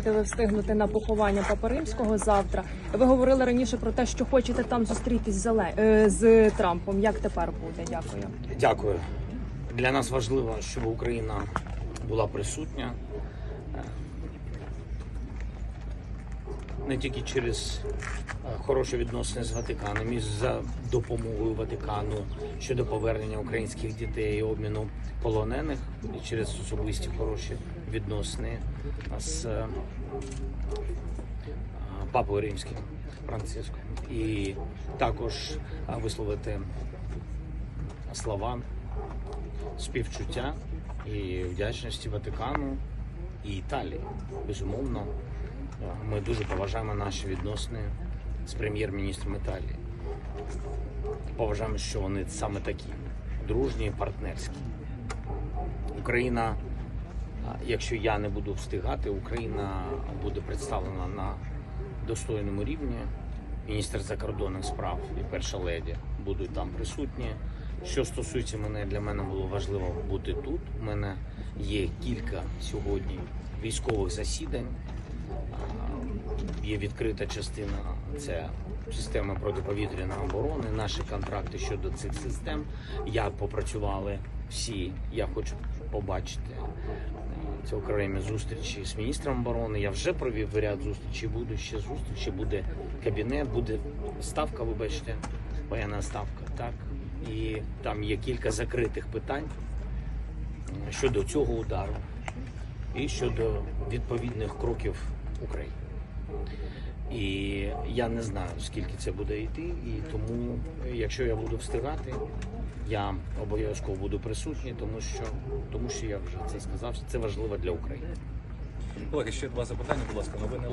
плануєте ви встигнути на поховання Папи Римського завтра? Ви говорили раніше про те, що хочете там зустрітись з, Зеле... е, з Трампом. Як тепер буде? Дякую. Дякую. Для нас важливо, щоб Україна була присутня не тільки через е, хороші відносини з Ватиканом і за допомогою Ватикану щодо повернення українських дітей і обміну полонених, і через особисті хороші відносини з е, Папою Римським Франциском. І також е, висловити слова співчуття і вдячності Ватикану і Італії. Безумовно, ми дуже поважаємо наші відносини з прем'єр-міністром Італії. Поважаємо, що вони саме такі дружні, партнерські. Україна, якщо я не буду встигати, Україна буде представлена на достойному рівні. Міністр закордонних справ і перша леді будуть там присутні. Що стосується мене, для мене було важливо бути тут. У мене є кілька сьогодні військових засідань. Є відкрита частина це система протиповітряної оборони, наші контракти щодо цих систем. Як попрацювали всі, я хочу побачити е, це окремі зустрічі з міністром оборони. Я вже провів ряд зустрічей, буду ще зустрічі, буде кабінет, буде ставка, вибачте, воєнна ставка, так. І там є кілька закритих питань е, щодо цього удару і щодо відповідних кроків України. І я не знаю, скільки це буде йти, і тому, якщо я буду встигати, я обов'язково буду присутній, тому що тому що я вже це сказав, що це важливо для України. Колеги, ще два запитання, будь ласка, новини